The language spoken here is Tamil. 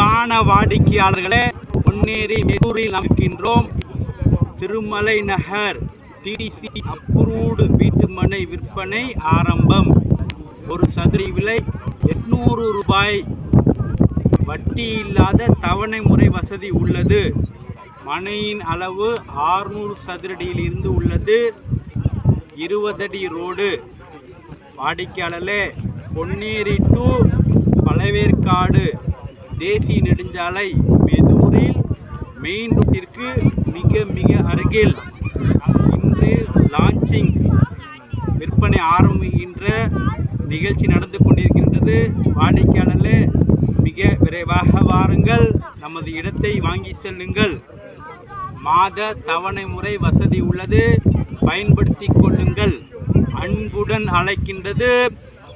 அன்பான வாடிக்கையாளர்களே பொன்னேரி மெதூரில் அமைக்கின்றோம் திருமலை நகர் டிடிசி அப்ரூவ்டு வீட்டுமனை விற்பனை ஆரம்பம். ஒரு சதுர விலை எட்நூறு ரூபாய். வட்டி இல்லாத தவணை முறை வசதி உள்ளது. மனையின் அளவு ஆறுநூறு சதுரடியில் இருந்து உள்ளது இருபதடி ரோடு. வாடிக்கையாளர்களே பொன்னேரி டு பழவேற்காடு தேசிய நெடுஞ்சாலை மெதூரில் மெயின் ரோட்டிற்கு மிக மிக அருகில் இன்று லான்ச்சிங் விற்பனை ஆரம்பிக்கின்ற நிகழ்ச்சி நடந்து கொண்டிருக்கின்றது. வாடிக்கையாளர்களே மிக விரைவாக வாருங்கள். நமது இடத்தை வாங்கி செல்லுங்கள். மாத தவணை முறை வசதி உள்ளது. பயன்படுத்திக் கொள்ளுங்கள். அன்புடன் அழைக்கின்றது.